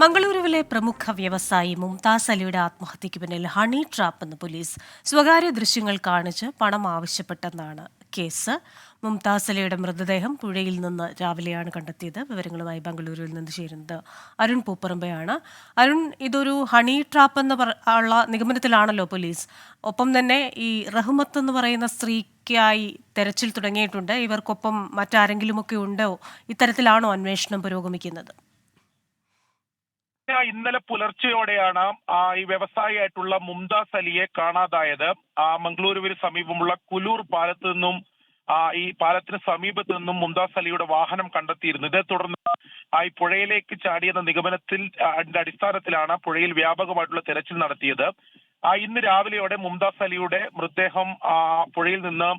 മംഗളൂരുവിലെ പ്രമുഖ വ്യവസായി മുംതാസ് അലിയുടെ ആത്മഹത്യയ്ക്ക് പിന്നിൽ ഹണി ട്രാപ്പ് എന്ന് പോലീസ് സ്വകാര്യ ദൃശ്യങ്ങൾ കാണിച്ച് പണം ആവശ്യപ്പെട്ടെന്നാണ് കേസ്. മുംതാസ് അലിയുടെ മൃതദേഹം പുഴയിൽ നിന്ന് രാവിലെയാണ് കണ്ടെത്തിയത്. വിവരങ്ങളുമായി ബംഗളൂരുവിൽ നിന്ന് ചേരുന്നത് അരുൺ പൂപ്പറമ്പയാണ്. അരുൺ ഇതൊരു ഹണി ട്രാപ്പ് എന്ന് ഉള്ള നിഗമനത്തിലാണല്ലോ പോലീസ്. ഒപ്പം തന്നെ ഈ റഹ്മത്ത് എന്ന് പറയുന്ന സ്ത്രീക്കായി തെരച്ചിൽ തുടങ്ങിയിട്ടുണ്ട്. ഇവർക്കൊപ്പം മറ്റാരെങ്കിലുമൊക്കെ ഉണ്ടോ? ഇത്തരത്തിലാണോ അന്വേഷണം പുരോഗമിക്കുന്നത്? ഇന്നലെ പുലർച്ചെയോടെയാണ് ഈ വ്യവസായിയായിട്ടുള്ള മുംതാസ് അലിയെ കാണാതായത്. ആ മംഗളൂരുവിന് സമീപമുള്ള കുലൂർ പാലത്ത് നിന്നും ആ, ഈ പാലത്തിന് സമീപത്ത് നിന്നും മുംതാസ് അലിയുടെ വാഹനം കണ്ടെത്തിയിരുന്നു. ഇതേ തുടർന്ന് ആ ഈ പുഴയിലേക്ക് ചാടിയെന്ന നിഗമനത്തിൽ അടിസ്ഥാനത്തിലാണ് പുഴയിൽ വ്യാപകമായിട്ടുള്ള തെരച്ചിൽ നടത്തിയത്. ആ ഇന്ന് രാവിലെയോടെ മുംതാസ് അലിയുടെ മൃതദേഹം ആ, പുഴയിൽ നിന്ന്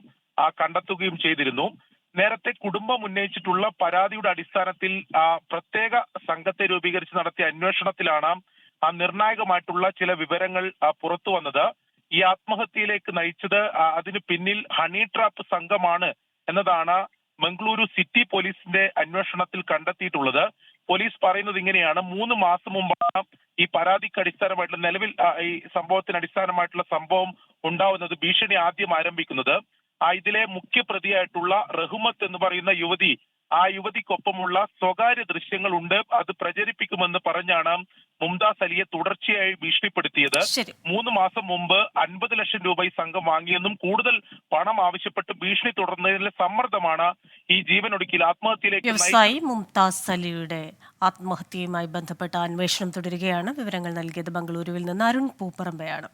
കണ്ടെത്തുകയും ചെയ്തിരുന്നു. നേരത്തെ കുടുംബം ഉന്നയിച്ചിട്ടുള്ള പരാതിയുടെ അടിസ്ഥാനത്തിൽ ആ, പ്രത്യേക സംഘത്തെ രൂപീകരിച്ച് നടത്തിയ അന്വേഷണത്തിലാണ് ആ നിർണായകമായിട്ടുള്ള ചില വിവരങ്ങൾ പുറത്തു വന്നത്. ഈ ആത്മഹത്യയിലേക്ക് നയിച്ചത് അതിന് പിന്നിൽ ഹണി ട്രാപ്പ് സംഘമാണ് എന്നതാണ് മംഗളൂരു സിറ്റി പോലീസിന്റെ അന്വേഷണത്തിൽ കണ്ടെത്തിയിട്ടുള്ളത്. പോലീസ് പറയുന്നത് ഇങ്ങനെയാണ് മൂന്ന് മാസം മുമ്പാണ് ഈ പരാതിക്ക് അടിസ്ഥാനമായിട്ടുള്ള നിലവിൽ ഈ സംഭവത്തിന് അടിസ്ഥാനമായിട്ടുള്ള സംഭവം ഉണ്ടാവുന്നത് ഭീഷണി ആദ്യം ആരംഭിക്കുന്നത്. ഇതിലെ മുഖ്യ പ്രതിയായിട്ടുള്ള റഹ്മത്ത് എന്ന് പറയുന്ന യുവതി ആ യുവതിക്കൊപ്പമുള്ള സ്വകാര്യ ദൃശ്യങ്ങളുണ്ട്. അത് പ്രചരിപ്പിക്കുമെന്ന് പറഞ്ഞാണ് മുംതാസ് അലിയെ തുടർച്ചയായി ഭീഷണിപ്പെടുത്തിയത്. മൂന്ന് മാസം മുമ്പ് അൻപത് ലക്ഷം രൂപ ഈ സംഘം വാങ്ങിയെന്നും കൂടുതൽ പണം ആവശ്യപ്പെട്ട് ഭീഷണി തുടർന്നതിലെ സമ്മർദ്ദമാണ് ഈ ജീവനൊടുക്കിൽ ആത്മഹത്യയിലേക്ക് വ്യവസായി മുംതാസ് അലിയുടെ ആത്മഹത്യയുമായി ബന്ധപ്പെട്ട അന്വേഷണം തുടരുകയാണ്. വിവരങ്ങൾ നൽകിയത് ബംഗളൂരുവിൽ നിന്ന് അരുൺ പൂപ്പറമ്പയാണ്.